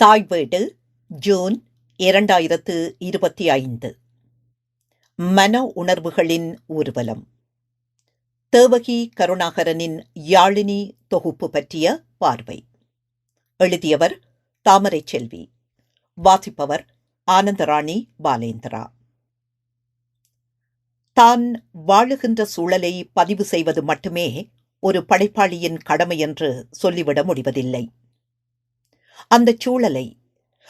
தாய் வீடு ஜூன் இரண்டாயிரத்து இருபத்தி ஐந்து மன உணர்வுகளின் ஊர்வலம். தேவகி கருணாகரனின் யாழினி தொகுப்பு பற்றிய பார்வை. எழுதியவர் தாமரை செல்வி. வாசிப்பவர் ஆனந்தராணி பாலேந்திரா. தான் வாழுகின்ற சூழலை பதிவு செய்வது மட்டுமே ஒரு படைப்பாளியின் கடமை என்று சொல்லிவிட முடிவதில்லை. அந்தச் சூழலை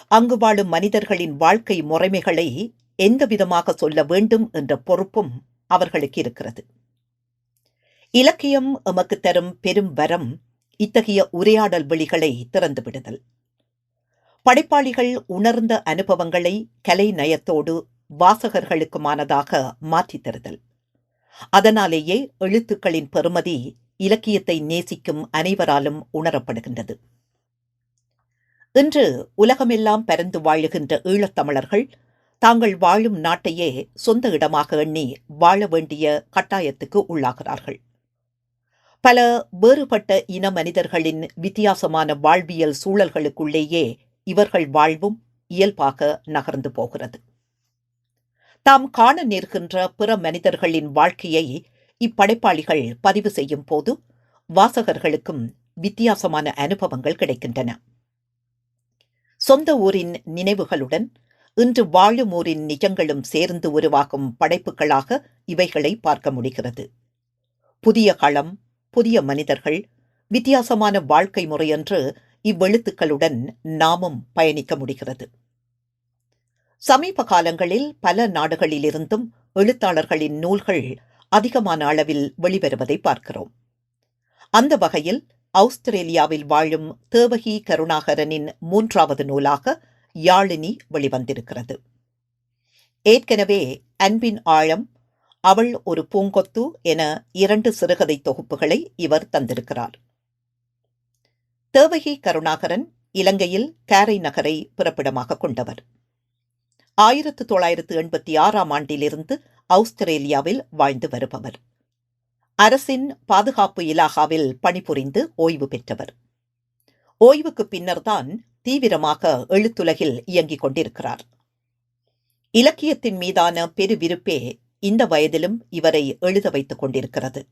அங்கு வாழும் மனிதர்களின் வாழ்க்கை முறைமைகளை எந்த விதமாக சொல்ல வேண்டும் என்ற பொறுப்பும் அவர்களுக்கு இருக்கிறது. இலக்கியம் எமக்கு தரும் பெரும் வரம் இத்தகைய உரையாடல் வெளிகளை திறந்து விடுதல். படைப்பாளிகள் உணர்ந்த அனுபவங்களை கலை நயத்தோடு வாசகர்களுக்குமானதாக மாற்றித் தருதல். அதனாலேயே எழுத்துக்களின் பெருமதி இலக்கியத்தை நேசிக்கும் அனைவராலும் உணரப்படுகின்றது. இன்று உலகமெல்லாம் பரந்து வாழுகின்ற ஈழத்தமிழர்கள் தாங்கள் வாழும் நாட்டையே சொந்த இடமாக எண்ணி வாழ வேண்டிய கட்டாயத்துக்கு உள்ளாகிறார்கள். பல வேறுபட்ட இன மனிதர்களின் வித்தியாசமான வாழ்வியல் சூழல்களுக்குள்ளேயே இவர்கள் வாழ்வும் இயல்பாக நகர்ந்து போகிறது. தாம் காண நேர்கின்ற பிற மனிதர்களின் வாழ்க்கையை இப்படைப்பாளிகள் பதிவு செய்யும் போது வாசகர்களுக்கும் வித்தியாசமான அனுபவங்கள் கிடைக்கின்றன. சொந்த ஊரின் நினைவுகளுடன் இன்று வாழும் ஊரின் நிஜங்களும் சேர்ந்து உருவாகும் படைப்புகளாக இவைகளை பார்க்க முடிகிறது. புதிய களம் புதிய மனிதர்கள் வித்தியாசமான வாழ்க்கை முறையென்று இவ்வெழுத்துக்களுடன் நாமும் பயணிக்க முடிகிறது. சமீப காலங்களில் பல நாடுகளிலிருந்தும் எழுத்தாளர்களின் நூல்கள் அதிகமான அளவில் வெளிவருவதை பார்க்கிறோம். அந்த வகையில் ஆஸ்திரேலியாவில் வாழும் தேவகி கருணாகரனின் மூன்றாவது நூலாக யாழினி வெளிவந்திருக்கிறது. ஏற்கனவே அன்பின் ஆழம் அவள் ஒரு பூங்கொத்து என இரண்டு சிறுகதை தொகுப்புகளை இவர் தந்திருக்கிறார். தேவகி கருணாகரன் இலங்கையில் கேரை நகரை பிறப்பிடமாக கொண்டவர். ஆயிரத்து தொள்ளாயிரத்து எண்பத்தி ஆறாம் ஆண்டிலிருந்து ஆஸ்திரேலியாவில் வாழ்ந்து வருபவர். அரசின் பாதுகாப்பு இலாகாவில் பணிபுரிந்து ஓய்வு பெற்றவர். ஓய்வுக்கு பின்னர்தான் தீவிரமாக எழுத்துலகில் இயங்கிக் கொண்டிருக்கிறார். இலக்கியத்தின் மீதான பெருவிருப்பே இந்த வயதிலும் இவரை எழுத வைத்துக் கொண்டிருக்கிறது.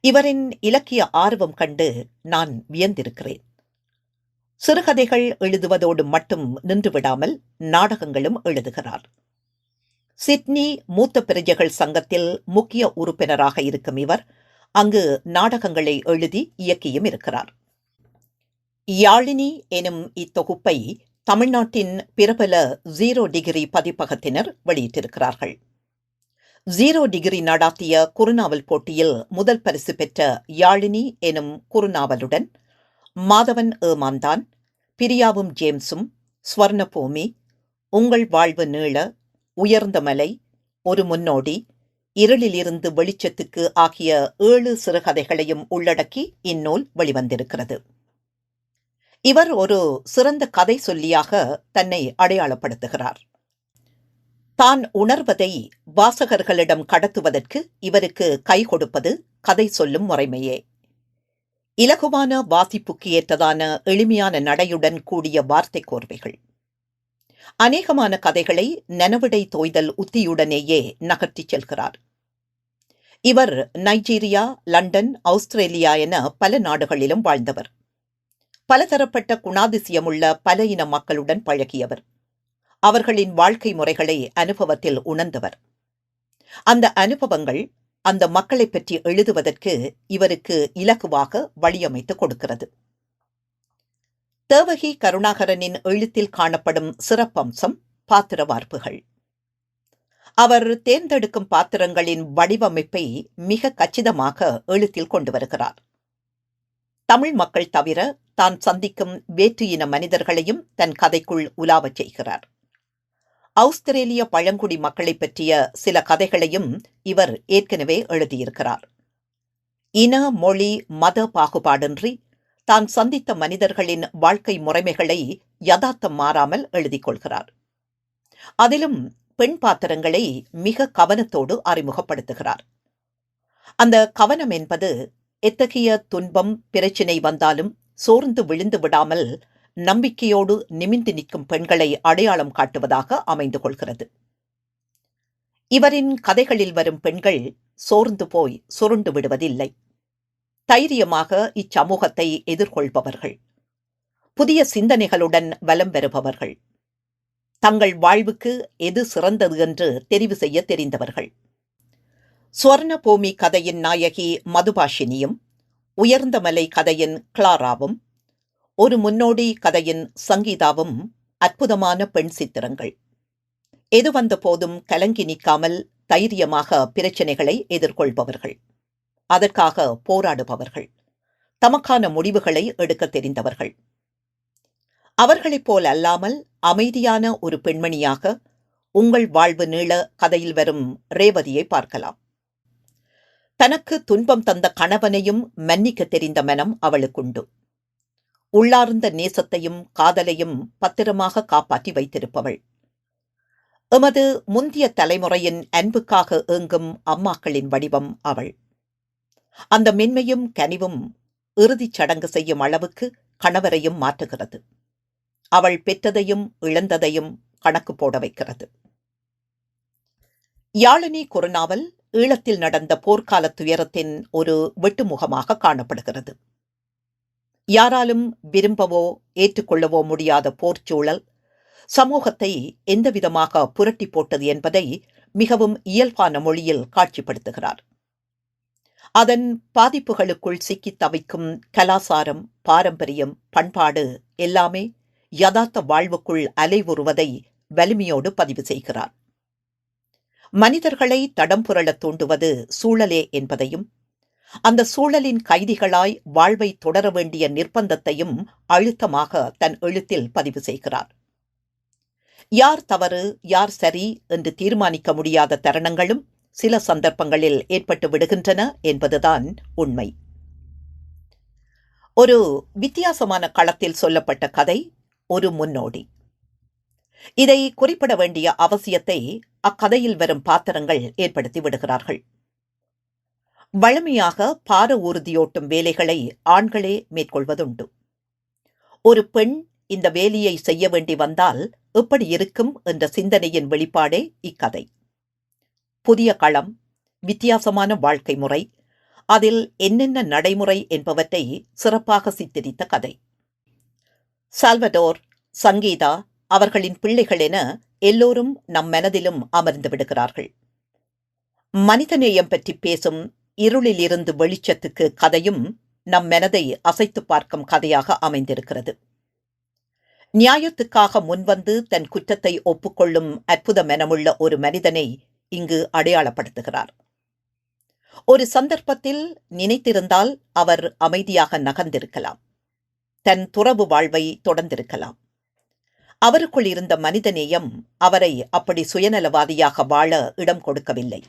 இவரின் இலக்கிய ஆர்வம் கண்டு நான் வியந்திருக்கிறேன். சிறுகதைகள் எழுதுவதோடு மட்டும் நின்றுவிடாமல் நாடகங்களும் எழுதுகிறார். சிட்னி மூத்த பிரஜைகள் சங்கத்தில் முக்கிய உறுப்பினராக இருக்கும் இவர். அங்கு நாடகங்களை எழுதி இயக்கியும் இருக்கிறார். யாழினி எனும் இத்தொகுப்பை தமிழ்நாட்டின் பிரபல ஜீரோ டிகிரி பதிப்பகத்தினர் வெளியிட்டிருக்கிறார்கள். ஜீரோ டிகிரி நடாத்திய குறுநாவல் போட்டியில் முதல் பரிசு பெற்ற யாழினி எனும் குறுநாவலுடன் மாதவன் ஏமாந்தான் பிரியாவும் ஜேம்ஸும் ஸ்வர்ணபூமி உங்கள் வாழ்வு நீள உயர்ந்த மலை ஒரு முன்னோடி இருளிலிருந்து வெளிச்சத்துக்கு ஆகிய ஏழு சிறுகதைகளையும் உள்ளடக்கி இந்நூல் வெளிவந்திருக்கிறது. இவர் ஒரு சிறந்த கதை சொல்லியாக தன்னை அடையாளப்படுத்துகிறார். தான் உணர்வதை வாசகர்களிடம் கடத்துவதற்கு இவருக்கு கை கொடுப்பது கதை சொல்லும் முறைமையே. இலகுவான வாசிப்புக்கு ஏற்றதான எளிமையான நடையுடன் கூடிய வார்த்தை கோர்வைகள். அநேகமான கதைகளை நனவிடை தோய்தல் உத்தியுடனேயே நகர்த்திச் செல்கிறார். இவர் நைஜீரியா லண்டன் ஆஸ்திரேலியா என பல நாடுகளிலும் வாழ்ந்தவர். பலதரப்பட்ட குணாதிசயமுள்ள பல இன மக்களுடன் பழகியவர். அவர்களின் வாழ்க்கை முறைகளை அனுபவத்தில் உணர்ந்தவர். அந்த அனுபவங்கள் அந்த மக்களை பற்றி எழுதுவதற்கு இவருக்கு இலகுவாக வழியமைத்து கொடுக்கிறது. தேவகி கருணாகரனின் எழுத்தில் காணப்படும் சிறப்பம்சம் பாத்திர வார்ப்புகள் அவர் தேர்ந்தெடுக்கும் பாத்திரங்களின் வடிவமைப்பை மிக கச்சிதமாக எழுத்தில் கொண்டு வருகிறார். தமிழ் மக்கள் தவிர தான் சந்திக்கும் வேற்று இன மனிதர்களையும் தன் கதைக்குள் உலாவச் செய்கிறார். ஆஸ்திரேலிய பழங்குடி மக்களை பற்றிய சில கதைகளையும் இவர் ஏற்கனவே எழுதியிருக்கிறார். இன மொழி மத பாகுபாடின்றி தான் சந்தித்த மனிதர்களின் வாழ்க்கை முறைமைகளை யதார்த்தம் மாறாமல் எழுதிக் கொள்கிறார். அதிலும் பெண் பாத்திரங்களை மிக கவனத்தோடு அறிமுகப்படுத்துகிறார். அந்த கவனம் என்பது எத்தகைய துன்பம் பிரச்சினை வந்தாலும் சோர்ந்து விழுந்து விடாமல் நம்பிக்கையோடு நிமிந்து நிற்கும் பெண்களை அடையாளம் காட்டுவதாக அமைந்து கொள்கிறது. இவரின் கதைகளில் வரும் பெண்கள் சோர்ந்து போய் சுருண்டு விடுவதில்லை. தைரியமாக இச்சமூகத்தை எதிர்கொள்பவர்கள். புதிய சிந்தனைகளுடன் வலம் பெறுபவர்கள் தங்கள் வாழ்வுக்கு எது சிறந்தது என்று தெரிவு செய்ய தெரிந்தவர்கள். சுவர்ண பூமி கதையின் நாயகி மதுபாஷினியும் உயர்ந்த மலை கதையின் கிளாராவும் ஒரு முன்னோடி கதையின் சங்கீதாவும் அற்புதமான பெண் சித்திரங்கள். எது வந்த போதும் கலங்கி நிற்காமல் தைரியமாக பிரச்சனைகளை எதிர்கொள்பவர்கள். அதற்காக போராடுபவர்கள். தமக்கான முடிவுகளை எடுக்க தெரிந்தவர்கள். அவர்களைப் போல் அல்லாமல் அமைதியான ஒரு பெண்மணியாக உங்கள் வாழ்வு நீள கதையில் வரும் ரேவதியை பார்க்கலாம். தனக்கு துன்பம் தந்த கணவனையும் மன்னிக்க தெரிந்த மனம் அவளுக்குண்டு. உள்ளார்ந்த நேசத்தையும் காதலையும் பத்திரமாக காப்பாற்றி வைத்திருப்பவள். எமது முந்திய தலைமுறையின் அன்புக்காக ஏங்கும் அம்மாக்களின் வடிவம் அவள். அந்த மென்மையும் கனிவும் இறுதிச் சடங்கு செய்யும் அளவுக்கு கணவரையும் மாற்றுகிறது. அவள் பெற்றதையும் இழந்ததையும் கணக்கு போட வைக்கிறது. யாழினி குறுநாவல் ஈழத்தில் நடந்த போர்க்கால துயரத்தின் ஒரு வெட்டுமுகமாக காணப்படுகிறது. யாராலும் விரும்பவோ ஏற்றுக்கொள்ளவோ முடியாத போர்ச்சூழல் சமூகத்தை எந்தவிதமாக புரட்டி போட்டது என்பதை மிகவும் இயல்பான மொழியில் காட்சிப்படுத்துகிறார். அதன் பாதிப்புகளுக்குள் சிக்கித் தவிக்கும் கலாசாரம் பாரம்பரியம் பண்பாடு எல்லாமே யதார்த்த வாழ்வுக்குள் அலைவுறுவதை வலிமையோடு பதிவு செய்கிறார். மனிதர்களை தடம் புரளத் தூண்டுவது சூழலே என்பதையும் அந்த சூழலின் கைதிகளாய் வாழ்வை தொடர வேண்டிய நிர்பந்தத்தையும் அழுத்தமாக தன் எழுத்தில் பதிவு செய்கிறார். யார் தவறு யார் சரி என்று தீர்மானிக்க முடியாத தருணங்களும் சில சந்தர்ப்பங்களில் ஏற்பட்டு விடுகின்றன என்பதுதான் உண்மை. ஒரு வித்தியாசமான களத்தில் சொல்லப்பட்ட கதை ஒரு முன்னோடி. இதை குறிப்பிட வேண்டிய அவசியத்தை அக்கதையில் வரும் பாத்திரங்கள் ஏற்படுத்தி விடுகிறார்கள். வழமையாக பார ஊர்தியோட்டும் வேலைகளை ஆண்களே மேற்கொள்வதுண்டு. ஒரு பெண் இந்த வேலையை செய்ய வேண்டி வந்தால் எப்படி இருக்கும் என்ற சிந்தனையின் வெளிப்பாடே இக்கதை. புதிய களம் வித்தியாசமான வாழ்க்கை முறை அதில் என்னென்ன நடைமுறை என்பவற்றை சிறப்பாக சித்தரித்த கதை. சால்வடோர் சங்கீதா அவர்களின் பிள்ளைகள் என எல்லோரும் நம் மனதிலும் அமர்ந்து விடுகிறார்கள். மனிதநேயம் பற்றி பேசும் இருளிலிருந்து வெளிச்சத்துக்கு கதையும் நம் மனதை அசைத்து பார்க்கும் கதையாக அமைந்திருக்கிறது. நியாயத்துக்காக முன்வந்து தன் குற்றத்தை ஒப்புக்கொள்ளும் அற்புத மனமுள்ள ஒரு மனிதனை இங்கு அடையாளப்படுத்துகிறார். ஒரு சந்தர்ப்பத்தில் நினைத்திருந்தால் அவர் அமைதியாக நகர்ந்திருக்கலாம். தன் துறவு வாழ்வை தொடர்ந்திருக்கலாம். அவருக்குள் இருந்த மனிதநேயம் அவரை அப்படி சுயநலவாதியாக வாழ இடம் கொடுக்கவில்லை.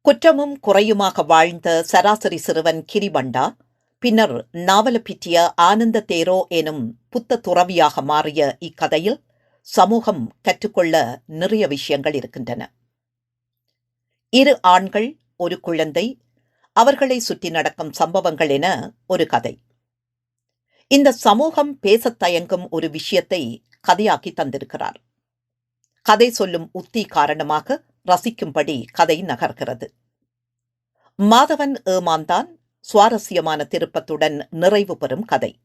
குற்றமும் குறையுமாக வாழ்ந்த சராசரி சிறுவன் கிரிபண்டா பின்னர் நாவலப்பிற்றிய ஆனந்த தேரோ எனும் புத்த துறவியாக மாறிய இக்கதையில் சமூகம் கற்றுக்கொள்ள நிறைய விஷயங்கள் இருக்கின்றன. இரு ஆண்கள் ஒரு குழந்தை. அவர்களை சுற்றி நடக்கும் சம்பவங்கள் என ஒரு கதை. இந்த சமூகம் பேசத் தயங்கும் ஒரு விஷயத்தை கதையாக்கி தந்திருக்கிறார். கதை சொல்லும் உத்தி காரணமாக ரசிக்கும்படி கதை நகர்கிறது. மாதவன் ஏமாந்தான் சுவாரஸ்யமான திருப்பத்துடன் நிறைவு பெறும் கதை.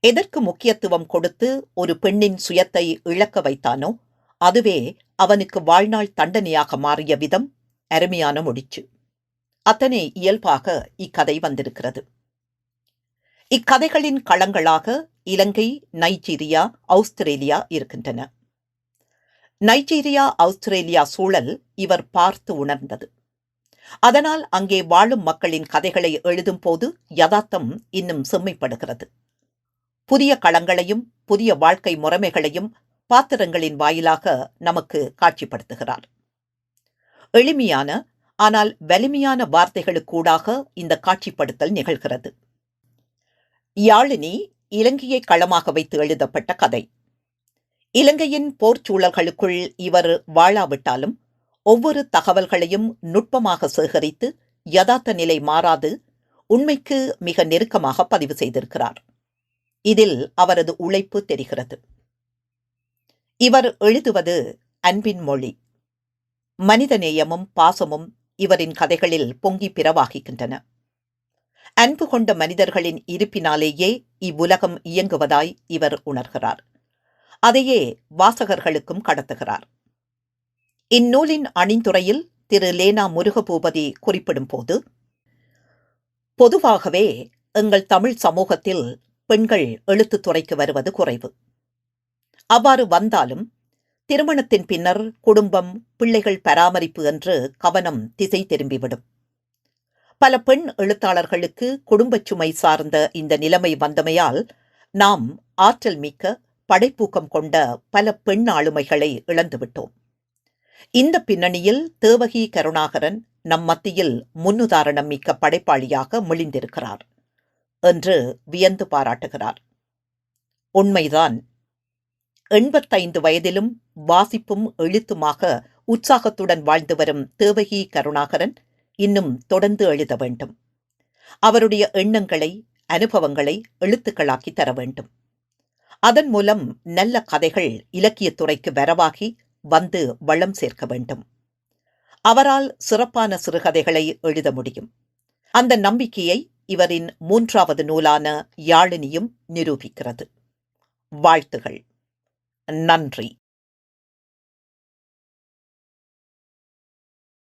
எதற்கு முக்கியத்துவம் கொடுத்து ஒரு பெண்ணின் சுயத்தை இழக்க வைத்தானோ அதுவே அவனுக்கு வாழ்நாள் தண்டனையாக மாறிய விதம் அருமையான முடிச்சு. அத்தனை இயல்பாக இக்கதை வந்திருக்கிறது. இக்கதைகளின் களங்களாக இலங்கை நைஜீரியா ஆஸ்திரேலியா இருக்கின்றன. நைஜீரியா ஆஸ்திரேலியா சூழல் இவர் பார்த்து உணர்ந்தது. அதனால் அங்கே வாழும் மக்களின் கதைகளை எழுதும் போது யதார்த்தம் இன்னும் செம்மைப்படுகிறது. புதிய களங்களையும் புதிய வாழ்க்கை முறைமைகளையும் பாத்திரங்களின் வாயிலாக நமக்கு காட்சிப்படுத்துகிறார். எளிமையான ஆனால் வலிமையான வார்த்தைகளுக்கூடாக இந்த காட்சிப்படுத்தல் நிகழ்கிறது. யாழினி இலங்கையை களமாக வைத்து எழுதப்பட்ட கதை. இலங்கையின் போர்ச்சூழல்களுக்குள் இவர் வாழாவிட்டாலும் ஒவ்வொரு தகவல்களையும் நுட்பமாக சேகரித்து யதார்த்த நிலை மாறாது உண்மைக்கு மிக நெருக்கமாக பதிவு செய்திருக்கிறார். இதில் அவரது உழைப்பு தெரிகிறது. இவர் எழுதுவது அன்பின் மொழி. மனிதநேயமும் பாசமும் இவரின் கதைகளில் பொங்கி பிறவாகிக்கின்றன. அன்பு கொண்ட மனிதர்களின் இருப்பினாலேயே இவ்வுலகம் இயங்குவதாய் இவர் உணர்கிறார். அதையே வாசகர்களுக்கும் கடத்துகிறார். இந்நூலின் அணிந்துரையில் திரு. லேனா முருகபூபதி குறிப்பிடும் போது பொதுவாகவே எங்கள் தமிழ் சமூகத்தில் பெண்கள் எழுத்துத்துறைக்கு வருவது குறைவு. அவ்வாறு வந்தாலும் திருமணத்தின் பின்னர் குடும்பம் பிள்ளைகள் பராமரிப்பு என்று கவனம் திசை திரும்பிவிடும். பல பெண் எழுத்தாளர்களுக்கு குடும்பச் சுமை சார்ந்த இந்த நிலைமை வந்தமையால் நாம் ஆற்றல் மிக்க படைப்பூக்கம் கொண்ட பல பெண் ஆளுமைகளை இழந்துவிட்டோம். இந்த பின்னணியில் தேவகி கருணாகரன் நம் மத்தியில் முன்னுதாரணம் மிக்க படைப்பாளியாக மிளிந்திருக்கிறார் என்று வியந்து பாராட்டுகிறார். உண்மைதான். எண்பத்தைந்து வயதிலும் வாசிப்பும் எழுத்துமாக உற்சாகத்துடன் வாழ்ந்து வரும் தேவகி கருணாகரன் இன்னும் தொடர்ந்து எழுத வேண்டும். அவருடைய எண்ணங்களை அனுபவங்களை எழுத்துக்களாக்கி தர வேண்டும். அதன் மூலம் நல்ல கதைகள் இலக்கியத்துறைக்கு வரவாகி வந்து வளம் சேர்க்க வேண்டும். அவரால் சிறப்பான சிறுகதைகளை எழுத முடியும். அந்த நம்பிக்கையை இவரின் மூன்றாவது நூலான யாழினியும் நிரூபிக்கிறது. வாழ்த்துகள். நன்றி